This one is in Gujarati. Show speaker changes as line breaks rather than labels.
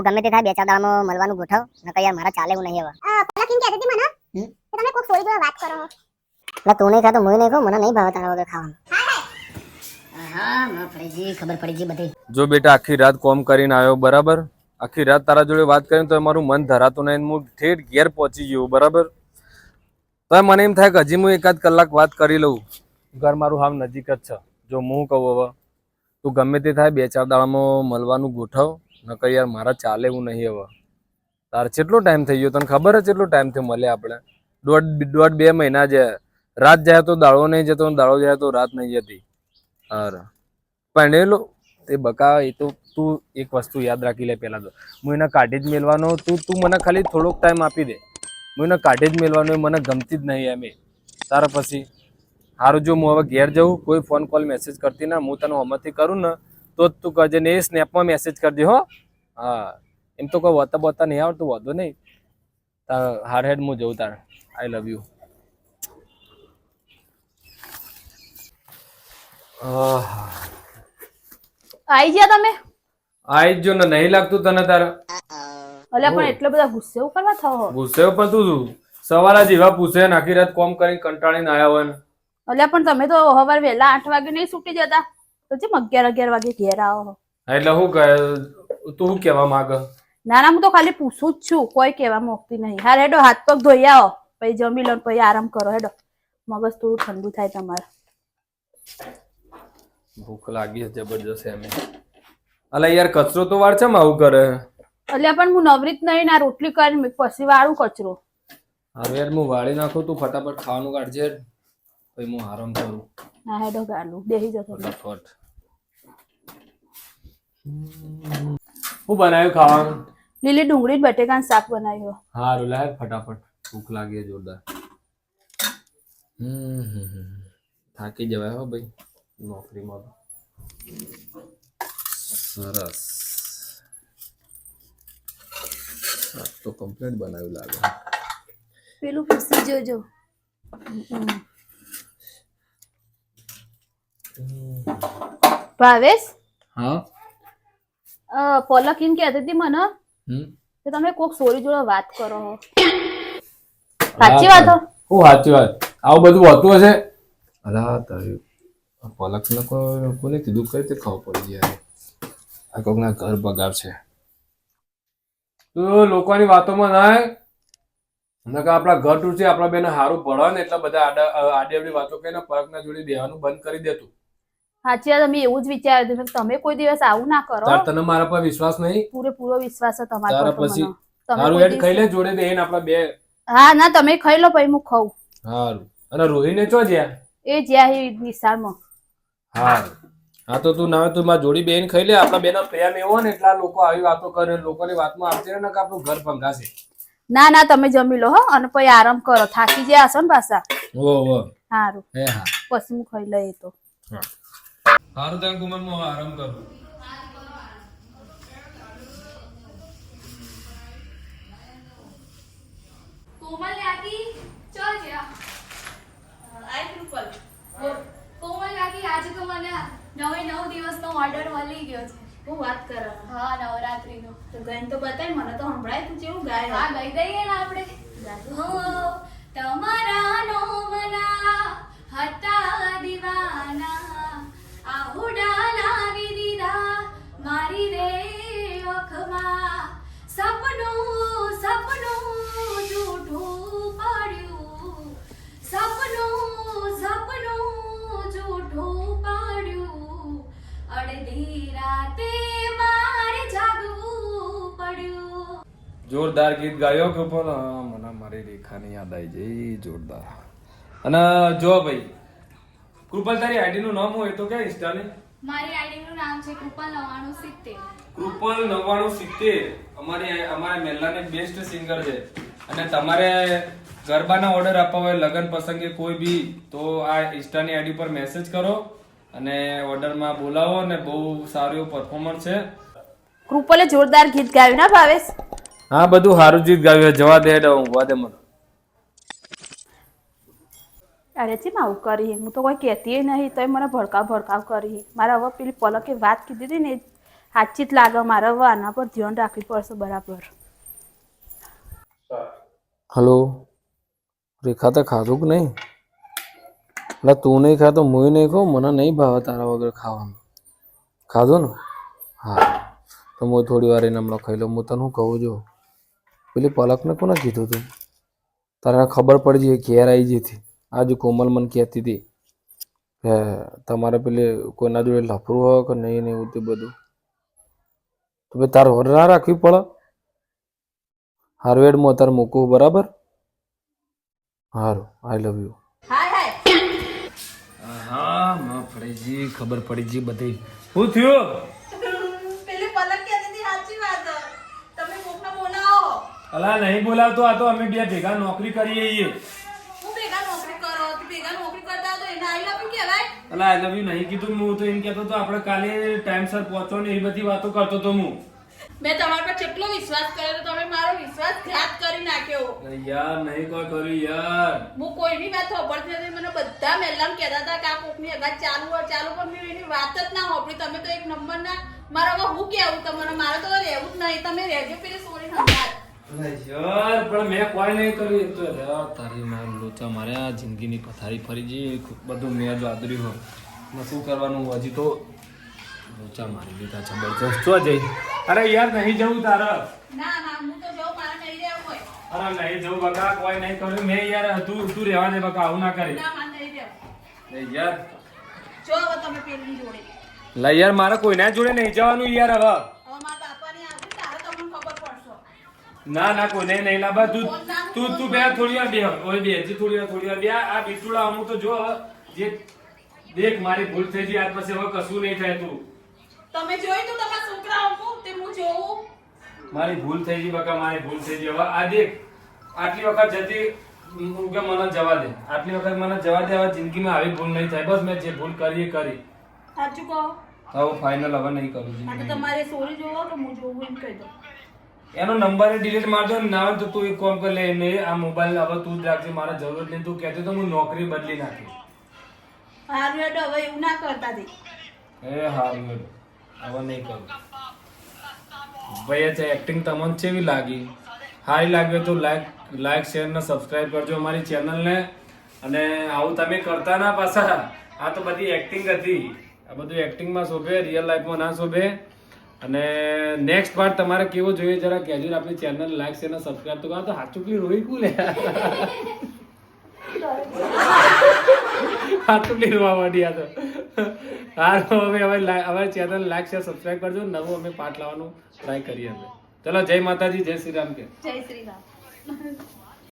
તું ગમે તે થાય બે ચાર દાડામાં મળવાનું ગોઠવ નકર યાર મારા ચાલે એવું નહીં હવે.
પેલા કેમ કહેતી હતી મને? કે તમે કોક સોરી જોડે વાત કરો.
એટલે તું નહીં ખાતો હું નહીં ખાઉં મને નહીં ભાવે તારા વગર ખાવાનું. હા
જો બેટા આખી રાત કોમ કરીને આવ્યો બરાબર? આખી રાત તારા જોડે વાત કરીને તો મારું મન ધરાતું નહીં હું ઠેઠ ઘેર પહોંચી ગયો બરાબર? તો મને એમ થાય કે હજી હું એકાદ કલાક વાત કરી લઉં. ઘર મારું હાવ નજીક જ છે. જો હું કહું હવે તું ગમે તે થાય બે ચાર દાડામાં મળવાનું ગોઠવ. નકર યાર મારા ચાલે એવું નહીં હવે. તાર કેટલો ટાઈમ થઈ ગયો? તને ખબર છે કેટલો ટાઈમ થયો મળે આપણે? દોઢ દોઢ બે મહિના જાય રાત જાય તો દાળો નહીં જતો દાળો જાય તો રાત નહીં જતી. અરે પણ તે બકા, એ તો તું એક વસ્તુ યાદ રાખી લે પહેલાં તો. હું એને કાઢી જ મેળવાનો તું તું મને ખાલી થોડોક ટાઈમ આપી દે. હું એને કાઢી જ મેળવાનો મને ગમતી જ નહીં એમ તારા પછી. સારું જો હું હવે ઘેર જઉં, કોઈ ફોન કોલ મેસેજ કરતી ના, હું તને હમણાંથી કરું ને તો જ તું કરજે ને એ સ્નેપમાં મેસેજ કરજે હો. હા એમ તો કોઈ વતા બતા નહીં આવડતું વાંધો નહીં. તાર હાર હેડ હું જઉં તાર. આઈ લવ યુ
આઈ ગયા તમે?
આઈ જ ને નહીં લાગતું તને તાર.
અલ્યા પણ એટલો બધા ગુસ્સે ઉપર કરવા થયો
ગુસ્સે પણ તું તું સવારે જેવા પૂછે ને આખી રાત કોમ કરીને કંટાળીને આયા હોય ને.
અલ્યા પણ તમે તો હવાર વહેલા આઠ વાગે નહીં છૂટી જતા. તો જેમ અગિયાર અગિયાર વાગે ઘેર આવો.
એટલે શું કહે તું શું કહેવા માંગ?
ના ના હું તો ખાલી પૂછું જ છું. કોઈ કહેવા મોકતી નહીં. હાર હેડો હાથ પગ ધોઈ આવો. પછી જમી લો પછી આરામ કરો હેડો. મગજ થોડું ઠંડુ થાય તમારે.
ભૂખ લાગી છે જબરજસ્ત એમ. અલા યાર કચરો તો વાર છે આવું કરે?
અલ્યા પણ હું નવરીત નહીં ના રોટલી કરીને પછી વાળું કચરો.
હવે યાર હું વાળી નાખું તું ફટાફટ ખાવાનું કાઢજે. પછી હું આરામ કરું.
ના હેડો ગાલું. બેસી જતો
ફટાફટ. શું બનાવ્યું ખાવાનું?
લીલી ડુંગળી બટેકાનું શાક બનાવ્યો.
હારું લાય ફટાફટ. ભૂખ લાગી જોરદાર. હમ. થાકી જવાય હો ભાઈ નોકરીમાં સરસ. શાક તો કમ્પ્લીટ બનાવ્યું લાગે.
પેલું પીસી જોજો. ભાવેશ?
હા?
પલક એમ કહેતી હતી મને કે તમે કોક સોરી જોડે વાત કરો. સાચી વાત હો?
સાચી વાત. આવું બધું હોતું હશે? અલા તારી પલક ને કોને કીધું? કઈ રીતે ખબર પડી જાય આ કોકના ઘર બગાડ છે. તો લોકોની વાતોમાં ના. નકર આપણા ઘર તૂટશે આપણા બેને સારું પડે ને એટલે બધા આડા આડી વાતો કહીને પલકના જોડે બેહવાનું બંધ કરી દેતું.
સાચી વાત અમે એવું જ વિચાર્યું હતું કે તમે કોઈ દિવસ આવું ના કરો.
તાર તને મારા પર વિશ્વાસ નહીં?
પૂરેપૂરો વિશ્વાસ છે તમારા
તારા
પર તો
પછી.
તમે
હેડ ખાઈ લે જોડે બેહીને આપણા બે.
હા ના તમે ખાઈ લો પછી હું ખાઉં.
હારું. અને રોહિને ચો જ્યાં?
એ જ્યાં એ નિશાળમાં.
હા હા તો તું ના તું મારી જોડી બેન ખાઈ લે. આપણા બેનો પ્રેમ એવો ને એટલા લોકો આવી વાતો કરે લોકોની વાતમાં આવશે ને કે આપણું ઘર ભંગાશે.
ના ના તમે જમી લો હો અને પછી આરામ કરો. થાકી ગયા હશો ને પાછા.
ઓ ઓ
સારું
હે હા.
પછી હું ખાઈ લઈએ તો.
સારું ત્યાં કુમાર આરામ કરું
કોમલ કાકી ચલ જા કોમલ કાકી આજે તો મને નવે નવ દિવસનો ઓર્ડર મળી ગયો છે
હું વાત કરો?
હા નવરાત્રીનો
તો ગઈને તો બતાય મને તો સંભળાય તું ગાય
હા ગઈ દઈએ ને આપણે. હો તમારા નોમના હતા દીવાના.
જોરદાર ગીત ગાયો કે પણ હા, મને મારી રેખાની યાદ આવી જઈ જોરદાર. અને જો ભાઈ કૃપલ તારી આઈડી નું નામ હોય તો ક્યાં ઇન્સ્ટાની
મારી આઈડીનું નામ છે કૃપલ નવાણું સિત્તેર.
કૃપલ નવાણું સિત્તેર. અમારી અમારા મેલ્લાની બેસ્ટ સિંગર છે. અને તમારે ગરબાના ઓર્ડર આપવા હોય લગ્ન પ્રસંગે કોઈ બી તો આ ઇન્સ્ટાની આઈડી પર મેસેજ કરો. અને ઓર્ડરમાં બોલાવો અને બહુ સારું એવું પરફોર્મન્સ છે.
કૃપલે જોરદાર ગીત ગાયું ના ભાવેશ?
હા બધું સારું ગીત ગાવ્યું જવા દે ઊંઘવા દે મને.
અરે ચેમ આવું કરી? હું તો કોઈ કહેતી નહીં તોય મને ભડકાવ ભડકાવ કરી. મારે હવે પેલી પલકે વાત કીધી હતી ને સાચી જ લાગે મારે હવે આના પર ધ્યાન રાખવી પડશે બરાબર.
હલો? રેખા તો ખાધું કે નહીં? એટલે તું નહીં ખાતો હું નહીં ખાઉં મને નહીં ભાવે તારા વગર ખાવાનું. ખાધું ને? હા. તો હું થોડી વાર એને હમણાં ખાઈ લઉં. હું તને શું કહું છું પેલી પલકને કોને કીધું હતું તારે ખબર પડી જઈ ઘેર આવી જતી આજે કોમલ મને કહેતી હતી કે તમારે પેલે કોઈના જોડે લફરું હોય કે નહીં ને એવું તે બધું. તો ભાઈ તારે હોર ના રાખવી પડે. હાર્વેડમાં તારે મૂકવું બરાબર? સારું આઈ લવ યુ
હાય હાય
હા મફળીજી ખબર પડી જી બધી. શું થયું
પેલી પલક કહેતી હતી સાચી વાત તમે કોકને બોલાવો
અલા નહીં બોલાવતો આ તો અમે બે ભેગા નોકરી કરીએ છીએ.
હું ભેગા નોકરી કરો? ભેગા નોકરી કરતા હોય એને આઈ લવ
અલા આઈ લવ યુ નહીં કીધું હું તો એમ કહેતો તો આપણે કાલે ટાઈમસર પહોંચો ને એ બધી વાતો કરતો તો હું.
મેં તમારા પર કેટલો વિશ્વાસ કર્યો તો તમે મારો વિશ્વાસઘાત કરી નાખ્યો.
યાર નહીં કોઈ કર્યું યાર.
હું કોઈની વાત સાંભળતી નથી મને બધા મેલામ કહેતા હતા કે આ કોકની અગાત ચાલુ હોય ચાલુ પણ મેં એની વાત જ ના સાંભળી તમે તો એક નંબર ના મારે હવે હું કેવું તમારે મારે તો હવે રહેવું જ નહીં. તમે રહેજો પેલી સોરી સંભાળ
યાર પણ મેં કોઈ નહીં કર્યું. તો યાર તારી માર લોચા મારે આ જિંદગીની પથારી ફરી જઈ બધું મેં જ આદર્યું હોય. ને શું કરવાનું? હજી તો લોચા મારી લીધા જબરજસ્ત. ચો જઈ અરે યાર નહીં જવું તારે.
ના ના હું તો જાઉં મારે નહીં રહેવું હોય.
અરે નહીં જવું બકા કોઈ નહીં કર્યું. મેં યાર તું તું રહેવા દે બકા આવું ના કરે. યાર.
જો હવે તમે પેલી જોડે.
લા યાર મારે કોઈના જોડે નહીં જવાનું યાર હવે
હવે મારા બાપાની આવશે તારે તમને ખબર પડશે
ના ના કોઈને નહીં લાબા તું તું તું બે થોડી વાર બે ઓય બે હજી થોડી વાર થોડી વાર બે. આ બિટુડા અમુક તો જો જે દેખ મારી ભૂલ થઈ ગઈ આજ પછી હવે કશું નહીં થાય તું.
તમે જોઈ તો તમારા છોકરા અમુક? તે હું જોઉં.
મારી ભૂલ થઈ ગઈ બકા મારી ભૂલ થઈ ગઈ. હવે આ દેખ આટલી વખત જતી કે મને જવા દે. આટલી વખત મને જવા દે હવે જિંદગીમાં આવી ભૂલ નહીં થાય. બસ મેં જે ભૂલ કરી એ કરી.
સાચું કહો.
હવે ફાઇનલ હવે નહીં કરું
તમારે સોરી જોવો કે હું જોવું એમ કહી દો
એનો નંબર ડિલીટ મારજો ના હોય તો તું એક કોમ કરી લે એને આ મોબાઈલ હવે તું જ રાખજે મારે જરૂર નહીં. તું કહેતો તો હું નોકરી બદલી નાખી
હારું હેડો હવે એવું ના કરતા દે
એ હારું હેડો. હવે નહીં કરું. ભાઈ છે એક્ટિંગ તમને કેવી લાગી? સારી લાગી તો લાઈક લાઈક શેર ને સબસ્ક્રાઇબ કરજો અમારી ચેનલને અને આવું તમે કરતા ના પાછા. આ તો બધી એક્ટિંગ હતી. આ બધું એક્ટિંગમાં શોભે રિયલ લાઈફમાં ના શોભે. અને નેક્સ્ટ પાર્ટ તમારે કેવો જોઈએ, જરા કહેજો ને આપણી ચેનલ લાઈક શેર અને સબસ્ક્રાઇબ તો કરો. તો હાચું પેલી રોઈ કુલે હાચું પેલી રોવા માંડી આ તો. હારું હવે હવે હવે ચેનલ લાઈક શેર સબસ્ક્રાઇબ કરજો. નવું અમે પાઠ લાવવાનું ટ્રાય કરીએ અમે. ચલો, જય માતાજી, જય શ્રી રામ કે.
જય શ્રી રામ.